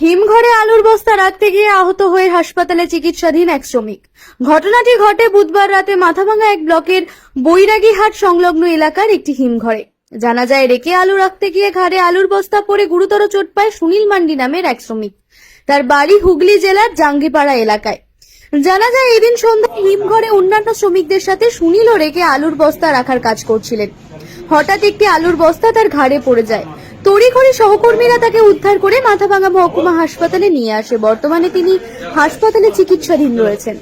হিমঘরে আলুর বস্তা রাখতে গিয়ে আহত হয়ে হাসপাতালে চিকিৎসাধীন এক শ্রমিক। ঘটনাটি ঘটে বুধবার রাতে মাথাভাঙ্গা এক ব্লকের বৈরাগীহাট সংলগ্ন এলাকার একটি হিমঘরে। জানা যায় রেখে আলু রাখতে গিয়ে ঘাড়ে আলুর বস্তা পরে গুরুতর চোট পায় সুনীল মান্ডি নামের এক শ্রমিক। তার বাড়ি হুগলি জেলার জাঙ্গিপাড়া এলাকায়। জানা যায়, এদিন সন্ধ্যায় হিমঘরে অন্যান্য শ্রমিকদের সাথে সুনীলও রেখে আলুর বস্তা রাখার কাজ করছিলেন। হঠাৎ একটি আলুর বস্তা তার ঘাড়ে পড়ে যায় তড়িঘড়ি সহকর্মীরা তাকে উদ্ধার করে মাথাভাঙা মহকুমা হাসপাতালে নিয়ে আসে বর্তমানে তিনি হাসপাতালে চিকিৎসাধীন রয়েছেন